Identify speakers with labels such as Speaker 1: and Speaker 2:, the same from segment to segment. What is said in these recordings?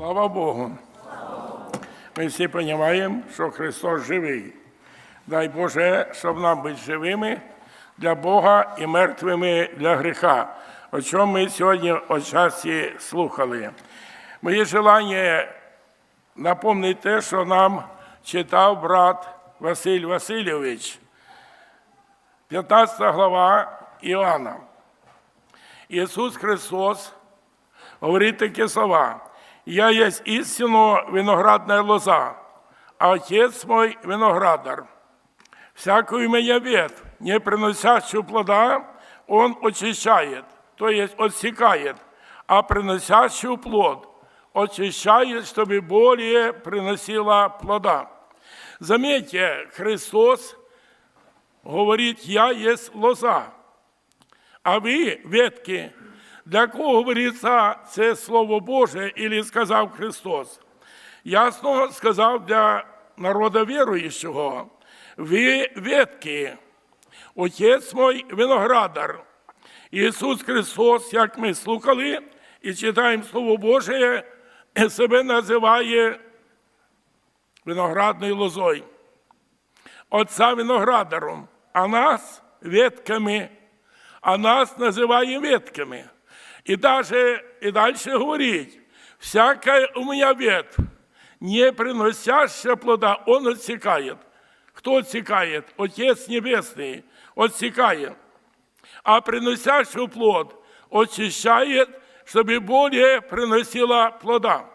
Speaker 1: Слава Богу. Ми всі розуміємо, що Христос живий. Дай Боже, щоб нам бути живими для Бога і мертвими для гріха, о чому ми сьогодні отчасті слухали. Моє желання напомнити те, що нам читав брат Василь Васильович, 15 глава Іоанна. Ісус Христос говорить такі слова. Я есть истинно виноградная лоза, а Отец мой виноградар. Всякую меня ветвь, не приносящую плода, Он очищает, то есть отсекает, а приносящую плод очищает, чтобы более приносила плода. Заметьте, Христос говорит, я есть лоза, а ви ветки. Для кого говориться це Слово Боже, і сказав Христос? Ясно сказав для народа віруючого. Ви ветки, Отець мой виноградар. Ісус Христос, як ми слухали і читаємо Слово Боже, себе називає виноградною лозою. Отця виноградаром, а нас ветками, а нас називає ветками. И даже и дальше говорить, всякая у меня ветвь, не приносящая плода, он отсекает. Кто отсекает? Отец Небесный отсекает. А приносящий плод очищает, чтобы более приносила плода.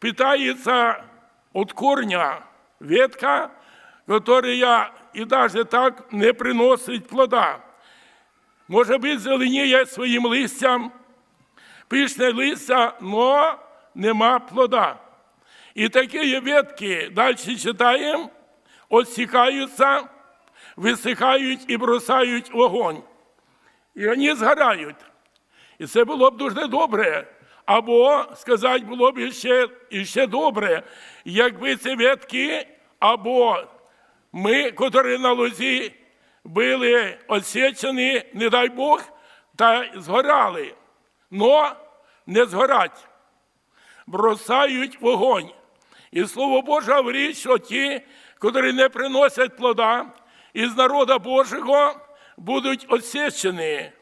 Speaker 1: Питается от корня ветка, которая и даже так не приносит плода. Може бути, зеленіє своїм листям, пишне листя, но нема плода. І такі ветки, далі читаємо, отсікаються, висихають і бросають вогонь. І вони згорають. І це було б дуже добре. Або, сказати, було б ще, ще добре, якби ці ветки, або ми, котрі на лозі, були осічені, не дай Бог, та згорали, но не згорать, бросають вогонь. І слово Боже говорить, що ті, котрі не приносять плода із народа Божого, будуть осічені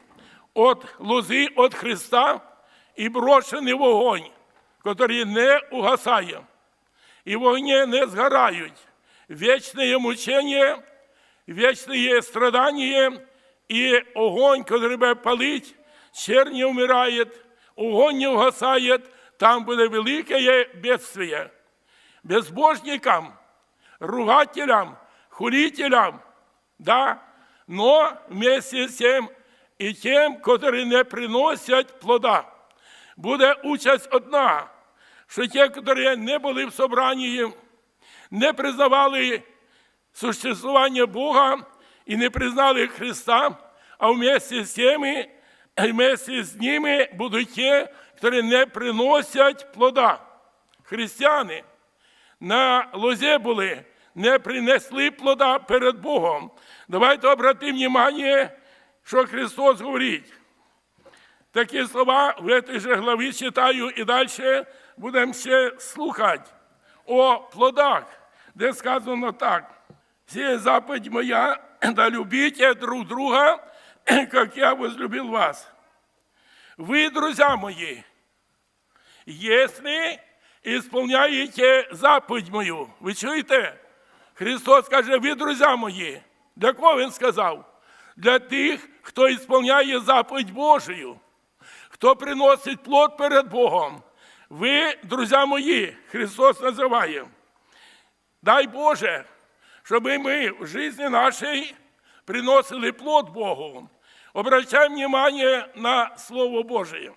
Speaker 1: від лози від Христа і брошений вогонь, який не угасає. І вогні не згорають. Вічне мучення – вечное страдание, и огонь, который бы палить, чер не умирает, огонь не угасает, там было великое бедствие. Безбожникам, ругателям, хулителям, да, но вместе с тем и тем, которые не приносят плода. Буде участь одна, що ті, які не були в собранні, не признавали существування Бога і не признали Христа, а вместе з теми, вместе з ними будуть ті, які не приносять плода. Християни на лозі були, не принесли плода перед Богом. Давайте обратимо внимание, що Христос говорить. Такі слова в цій же главі читаю і далі будемо ще слухати о плодах, де сказано так. Сия заповедь моя, да любите друг друга, как я возлюбил вас. Вы, друзья мои, если исполняете заповедь мою, ви чуєте? Христос каже, ви, друзі мої, для кого Він сказав? Для тих, хто ісполняє заповідь Божою, хто приносить плод перед Богом. Ви, друзі мої, Христос називає. Дай Боже, щоб ми в житті нашій приносили плод Богу. Обращаємо внимание на Слово Божие.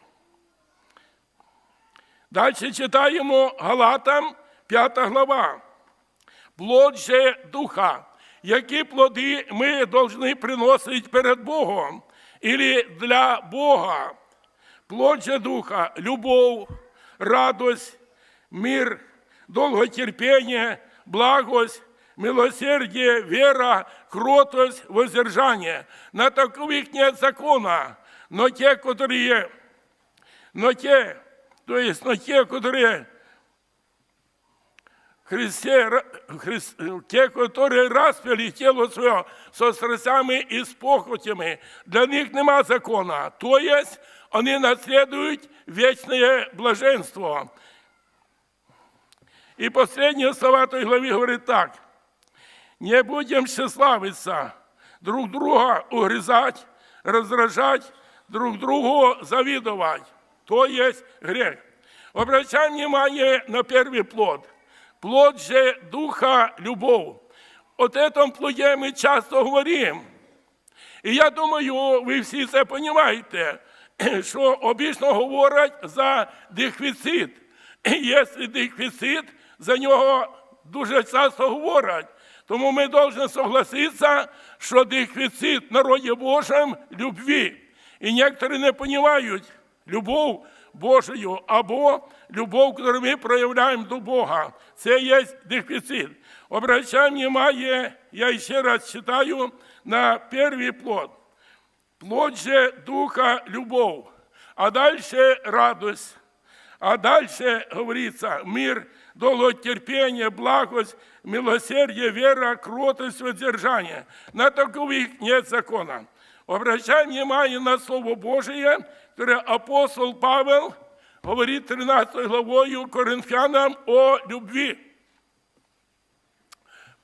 Speaker 1: Далі читаємо Галатам 5 глава. Плод же духа. Які плоди ми повинні приносити перед Богом или для Бога? Плод же духа, любов, радость, мир, долготерпение, благость, милосердие, вера, кротость, воздержание. На таковых нет закона, но те, которые, но те, то есть, но те, которые Христе, ра- Хрис- те, которые распяли тело свое со страстями и с похотями, для них нема закона. То есть они наследуют вечное блаженство. И последние слова той главы говорит так. Не будем тщеславиться, друг друга угрызать, раздражать, друг другу завидовать. То есть грех. Обращаем внимание на первый плод. Плод же духа – любовь. О этом плоді ми часто говоримо. І я думаю, ви всі це розумієте, що обічно говорять за дефіцит. Якщо дефіцит, за нього дуже часто говорять. Тому ми повинні согласитися, що дефіцит в Божому – любві. І некоторі не розуміють любов Божою або любов, яку ми проявляємо до Бога. Це є дефіцит. Обращаємо внимание, я ще раз читаю, на перший плод. Плод же духа – любовь, а дальше радость. А дальше говорится мир, долготерпение, благость, милосердие, вера, кротость, воздержание. На таковых нет закона. Обращаем внимание на Слово Божие, которое апостол Павел говорит 13 главою Коринфянам о любви.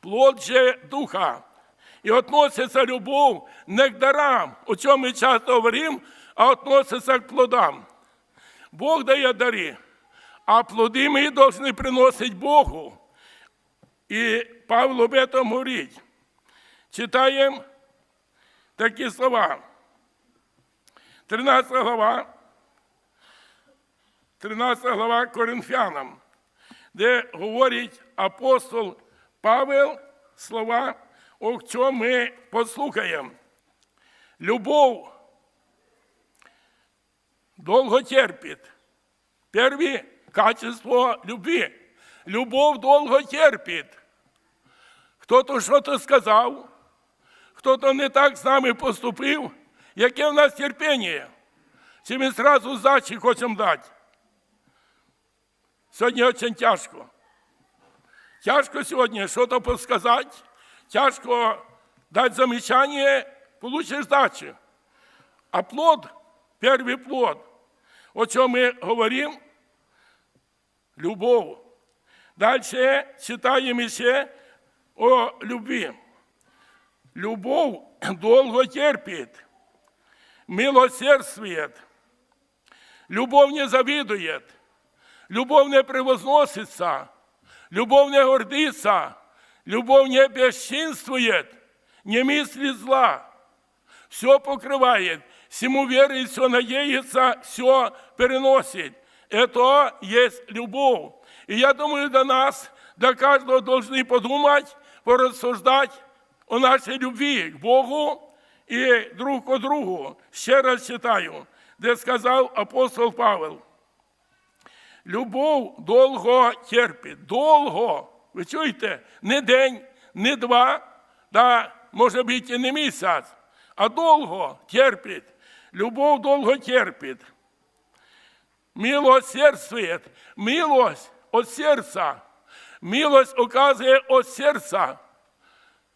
Speaker 1: Плод же духа. І относиться любов не к дарам, о чому ми часто говоримо, а относиться к плодам. Бог дає дари, а плоди ми повинні приносити Богу. І Павло об этом говорить. Читаємо такі слова. 13 глава, 13 глава Коринфянам, де говорить апостол Павел слова, о чому ми послухаємо. Любов долго терпит. Первое качество любви. Любовь долго терпит. Хто-то що-то сказав, хто-то не так з нами поступив, яке в нас терпіння. Чи ми зразу здачі хочемо дати? Сьогодні дуже тяжко. Тяжко сьогодні щось подсказати, тяжко дати замечання, получиш дачу. А плод, перший плод, о чому ми говоримо, любов. Далі читаємо ще о любві. Любов долго терпит, милосердствует, любов не завидует, любов не превозносится, любов не гордится, любов не бесчинствует, не мыслит зла, все покрывает, всему верит, все надеется, все переносит. Это есть любовь. И я думаю, до нас, до каждого должны подумать, порассуждать о нашей любви к Богу и друг к другу. Ще раз читаю, де сказав апостол Павел. Любов довго терпить. Довго. Ви чуєте? Не день, не два, да, може бути і не місяць, а довго терпить. Любов довго терпить Милосердствует. Милость от сердца. Милость оказывает от сердца.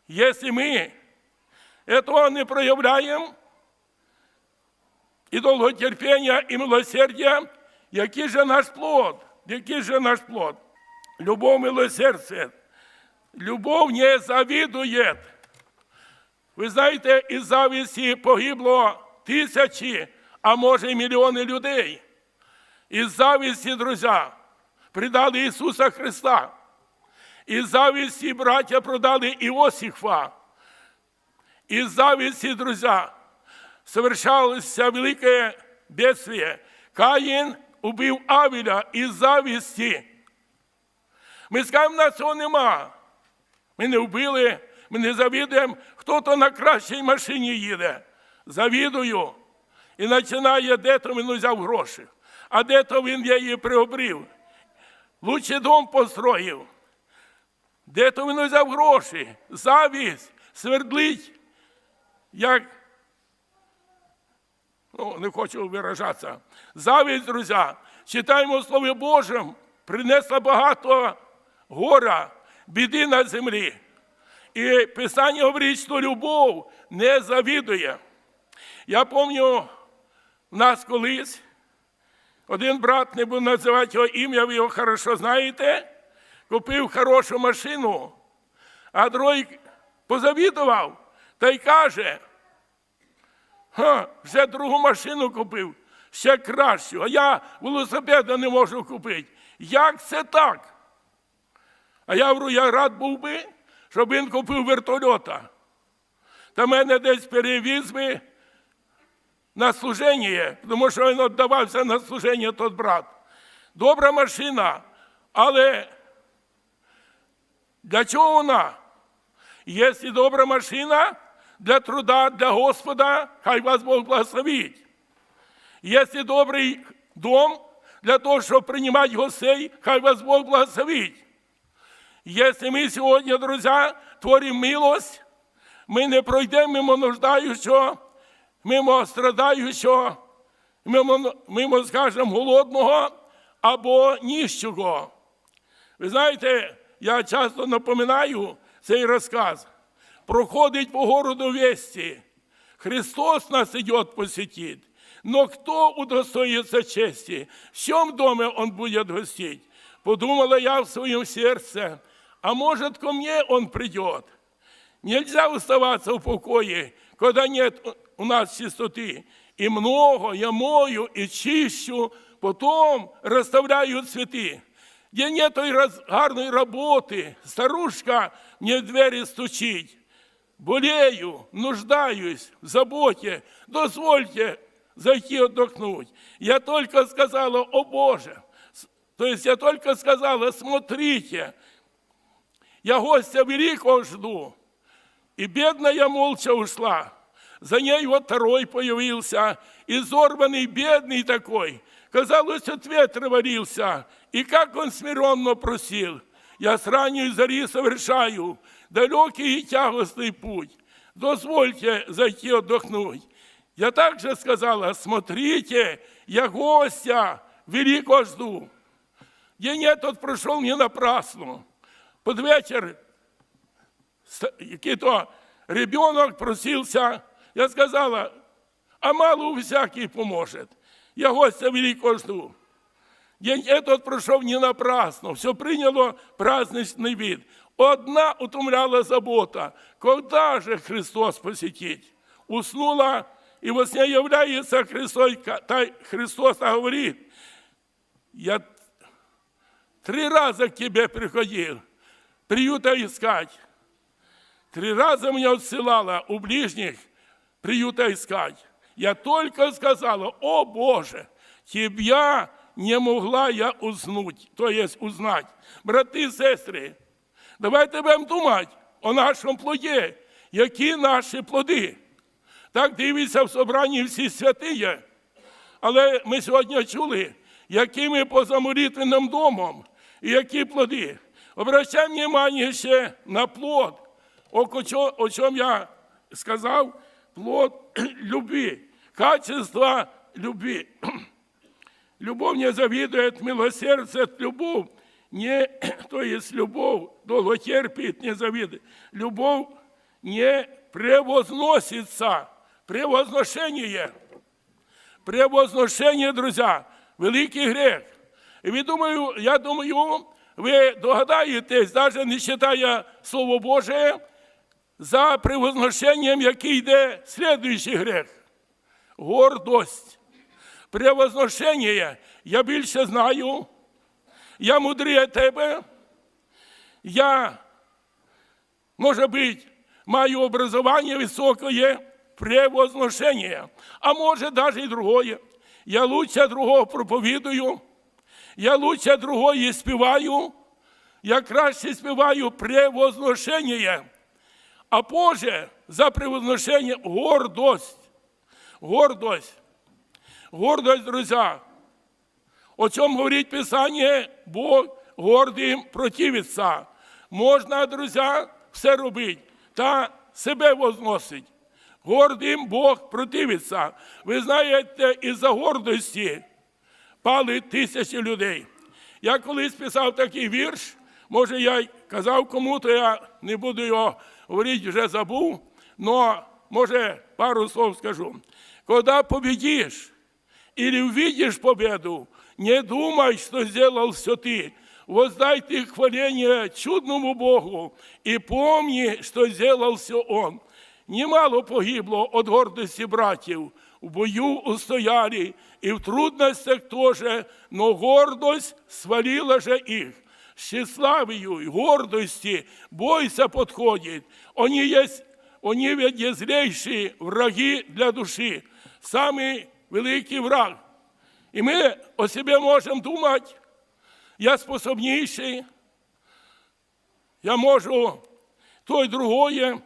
Speaker 1: Если мы этого не проявляем, і довготерпіння, і милосердя, який же наш плод? Який же наш плод? Любов милосердие. Любов не завидует. Ви знаєте, із завісті погибло тисячі, а може й мільйони людей. Із завісті, друзі, предали Ісуса Христа. Із завісті браття продали Іосифа. Із завісті, друзі, совершалося велике бедствие. Каїн убив Авеля із завісті. Ми скажемо, нас цього нема. Ми не вбили, ми не завідуємо, хто-то на кращій машині їде. Завідую. І починає, де то він взяв гроші, а де то він її приобрів. Лучший дом построїв. Де то він взяв гроші? Завість, свердлить, як ну, не хочу виражатися. Завість, друзі, читаємо в Слові Божому, принесла багато гора, біди на землі. І Писання говорить, що любов не завідує. Я пам'ятаю, в нас колись один брат, не буду називати його ім'я, ви його хорошо знаєте, купив хорошу машину, а другий позавідував та й каже, Ха, вже другу машину купив, ще кращу, а я велосипеда не можу купити. Як це так? А я говорю, я рад був би, щоб він купив вертольота. Та мене десь перевіз би на служення, тому що він віддавався на служення тот брат. Добра машина, але для чого вона? Якщо добра машина для труда, для Господа, хай вас Бог благословить. Якщо добрий дом для того, щоб приймати гостей, хай вас Бог благословить. Якщо ми сьогодні, друзі, творимо милость, ми не пройдемо мимо нуждаючого, мимо страдаючого, мимо, мимо скажімо, голодного або ніщого. Ви знаєте, я часто напоминаю цей розказ. Проходить по городу вести. Христос нас идет посетить. Но кто удостоится чести? В чем доме Он будет гостить? Подумала я в своем сердце, а может, ко мне Он придет. Нельзя оставаться в покое, когда нет у нас чистоты. И много я мою и чищу, потом расставляю цветы. Где нет той гарної роботи, старушка мне в двері стучить. Болею, нуждаюсь в заботе, дозвольте зайти отдохнуть. Я только сказала, о Боже, то есть я только сказала, смотрите, я гостя великого жду. И бедная молча ушла. За ней вот второй появился, изорванный, бедный такой. Казалось, от ветра варился. И как он смиренно просил. Я с ранней зари совершаю далекий и тягостный путь. Дозвольте зайти отдохнуть. Я также сказала, смотрите, я гостя великого жду. Где нет, тот прошел не напрасно. Под вечер ст- який-то ребенок просився, я сказала, а мало всякий поможет. Я гостя великого жду. День этот прошел не напрасно, все приняло праздничный вид. Одна утомляла забота, когда же Христос посетить? Уснула, и во сне является Христос, та Христос говорит, я три раза к тебе приходил, приюта искать. Три раза меня отсылала у ближних приюта искать. Я только сказала, о Боже, тебя не могла я узнуть, то есть узнать. Брати і сестри, давайте будемо думати о нашому плоді, які наші плоди. Так дивиться в собранні всі святиє. Але ми сьогодні чули, якими поза молитвенним домом і які плоди. Обращаємо внимание ще на плод, о чому я сказав, плод любви, качество любви. Любовь не завидует, милосердце, любовь не, то есть любовь долго терпит, не завидует. Любовь не превозносится, превозношение. Превозношення, друзі, великий грех. І ви думаю, я думаю, ви догадаєтесь, навіть не читає Слово Боже, за превозношенням, який йде слідуючий грех. Гордость. Превозношення. Я більше знаю, я мудрее тебе, я, може бути, маю образование высокое, превозношение, а может даже и другое. Я лучше другого проповідую, я лучше другої співаю, я краще співаю превозношення. А Боже за превозношення гордость. Гордость. Гордость, друзья. О чем говорит Писание, Бог гордим противиться. Можна, друзі, все робити та себе возносить. Гордим Бог противиться. Ви знаєте, із-за гордості пали тисячі людей. Я колись писав такий вірш, Може, я казав кому-то, я не буду його говорити, вже забув, але може пару слов скажу. Коли победишь или увидишь победу, не думай, что сделал все ты. Воздай ты хваление чудному Богу и помни, что сделал все Он. Немало погибло от гордости братьев, в бою устояли, и в трудностях тоже, но гордость свалила же их. Тщеславию и гордости бойся подходит. Они есть Они ведь є злейші враги для душі, самий великий враг. І ми о себе можемо думати, я способніший, я можу той другое.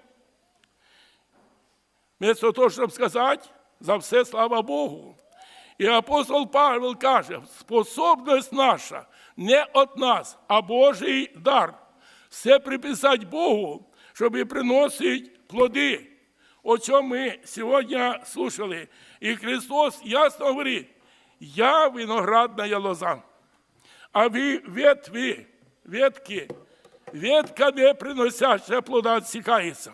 Speaker 1: Вместо того, щоб сказати, за все слава Богу. І апостол Павел каже, способність наша не від нас, а Божий дар. Все приписати Богу, щоб і приносити плоди. О чому ми сьогодні слушали. І Христос ясно говорить, я виноградна лоза, а ви ветви, ветки, ветка не приносящая плода отсекается.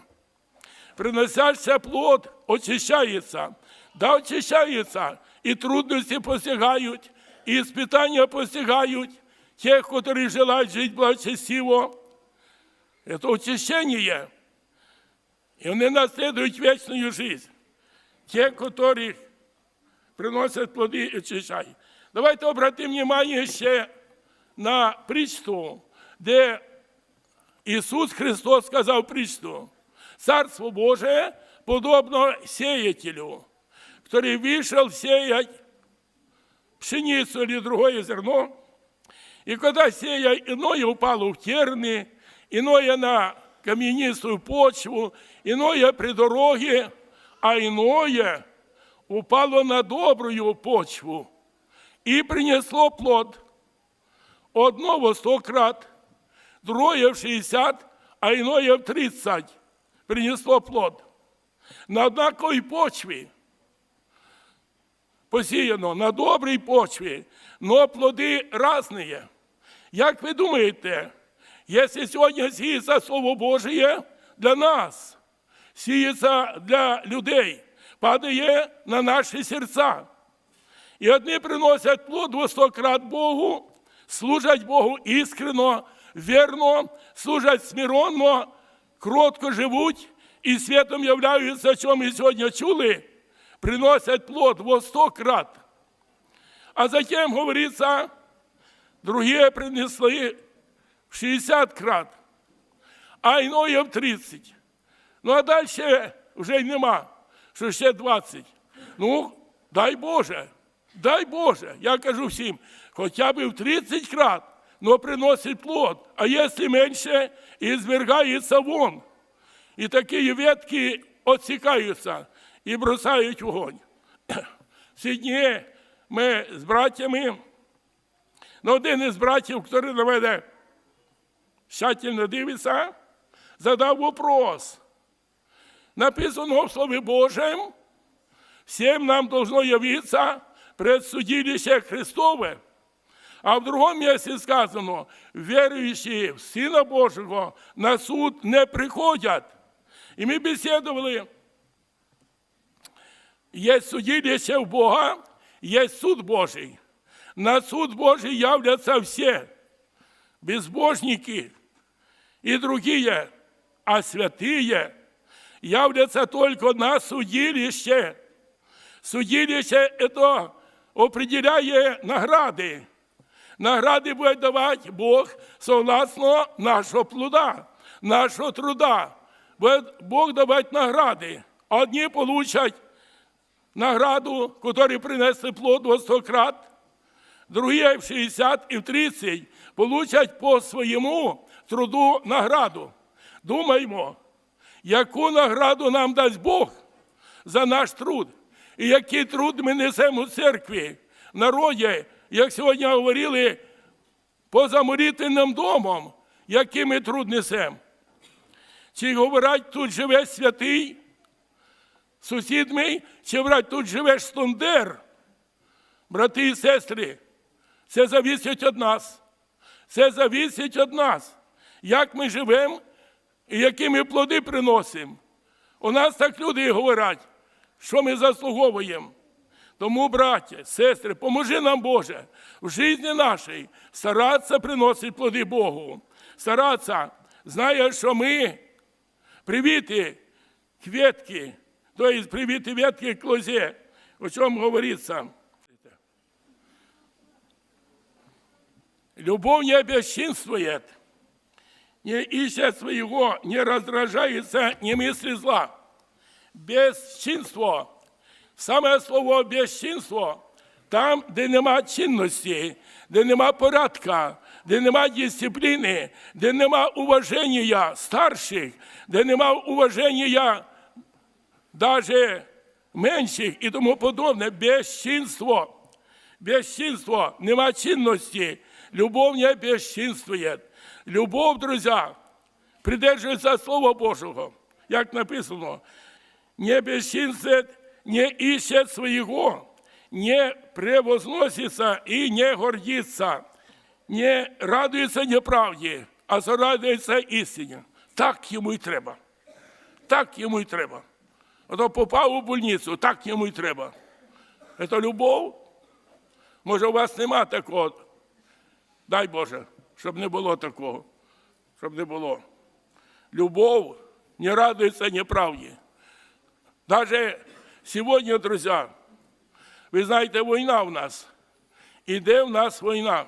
Speaker 1: Приносящая плод очищается. Да, очищается, и трудности постигают, и испытания постигают тех, которые желают жить благочестиво. Это очищение. И они наследуют вечную жизнь. Те, которых приносят плоды и очищают. Давайте обратим внимание ще на притчу, де Ісус Христос сказав притчу. Царство Божие подобно сеятелю, который вышел сеять пшеницу или другое зерно. И когда сея, иное упало в терны, иное на каменистую почву, иное при дороге, а иное упало на добрую почву и принесло плод. Одно во сто крат, другое в шестьдесят, а иное в тридцать принесло плод. На однаковой почве посіяно, на добрій почві, но плоди різні. Як ви думаєте, якщо сьогодні сіється Слово Божє для нас, сіється для людей, падає на наші серця. І одні приносять плод во Богу, служать Богу іскренно, вірно, служать смиронно, кротко живуть і світом являються, що ми сьогодні чули, приносять плод во сто крат. А затем, говорится, другие принесли в 60 крат, а іноє в 30. Ну а далі вже й нема, що ще 20. Ну, дай Боже, дай Боже, я кажу всім, хоча б в 30 крат, но приносить плод, а якщо менше, і звергається вон. І такі ветки отсікаються і бросають вогонь. Дні ми з братями, ну один із братів, який на мене тщательно дивиться, задав вопрос. Написано в Слові Божьем, всем нам должно явиться предсудилище Христове. А в другом месте сказано, верующие в Сына Божьего на суд не приходят. И мы беседовали, есть судилище в Бога, есть суд Божий. На суд Божий являются все, безбожники и другие, а святые являются только на судилище. Судилище – это определяет награды. Награды будет давать Бог согласно нашего плода, нашего труда. Будет Бог давать награды. Одни получат награду, которые принесли плод во сто крат, другие в 60 и в 30 получать по своєму труду награду. Думаємо, яку награду нам дасть Бог за наш труд, і який труд ми несемо у церкві, в народі, як сьогодні говорили, поза молитвенним домом, який ми труд несемо. Чи говорять, тут живе святий, сусід мій, чи говорять, тут живе штундер, брати і сестри, це завісить від нас. Це завісить від нас. як ми живемо і які ми плоди приносимо. У нас так люди і говорять, що ми заслуговуємо. Тому, браття, сестри, поможи нам, Боже, в житті нашій старатися приносити плоди Богу. Старатися, знає, що ми привіти квітки, тобто привіти ветки к лозе, о чому говориться. Любовь не бесчинствует, не ищет своего, не раздражается, не мысли зла. Безчинство, саме слово безчинство, там, де нема чинності, де нема порядка, де нема дисципліни, де нема уваження старших, де нема уваження даже менших і тому подобне, безчинство. Бесчинство, нема чинності, любов не безчинствує. Любов, друзі, придержується Слова Божого, як написано, не безчинствует, не ищет своего, не превозносится и не гордится, не радуется неправді, а зарадується істині. Так йому й треба. Так йому й треба. Ото попав у больницю, так йому й треба. Це любов. Може, у вас нема такого. Дай Боже, щоб не було такого. Щоб не було. Любов не радуется неправде. Даже сегодня, друзья, ви знаєте, війна в нас. Іде в нас війна.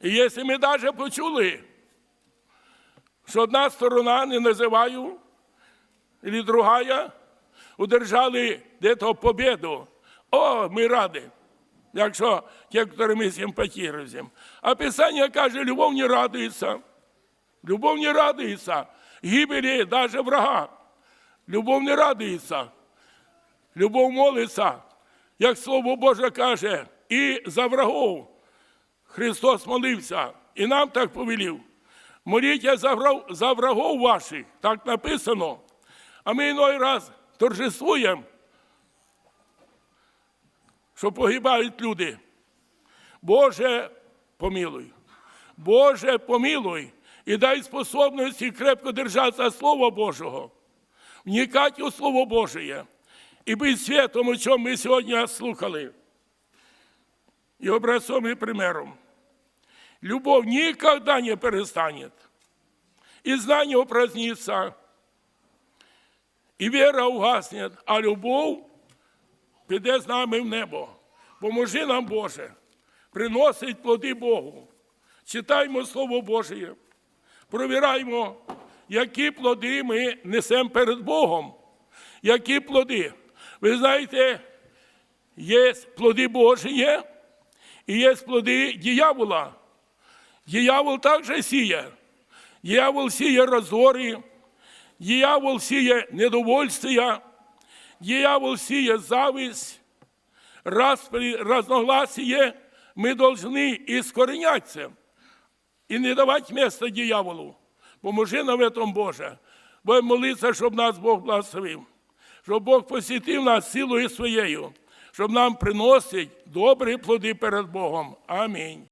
Speaker 1: І якщо ми навіть почули, що одна сторона, не називаю, і другая, удержали де-то победу, о, ми раді, якщо ті, які ми симпатизуємо. А Писання каже, любов не радується. Любов не радується. Гибелі навіть врага. Любов не радується. Любов молиться, як Слово Боже каже, і за врагов. Христос молився, і нам так повелів. Моліться за врагов ваших, так написано. А ми іной раз торжествуємо, що погибають люди. Боже, помилуй. Боже, помилуй і дай способності крепко держатися Слова Божого, вникати у Слово Божє і бути святом, о чому ми сьогодні слухали. І образцом і примером. Любовь никогда не перестанет. И знание упразднится, и вера угаснет, а любов піде з нами в небо. Поможи нам, Боже, приносить плоди Богу. Читаймо Слово Боже, провіраймо, які плоди ми несемо перед Богом. Які плоди? Ви знаєте, є плоди Божі, і є плоди дьявола. Дьявол також сіє. Дьявол сіє роздори, дьявол сіє недовольствия, дьявол сіє зависть, распри, разногласие. Ми повинні іскоренятися і не давати місця дьяволу. Поможи нам в этом, Боже. Будемо молитися, щоб нас Бог благословив, щоб Бог посітив нас силою своєю, щоб нам приносить добрі плоди перед Богом. Амінь.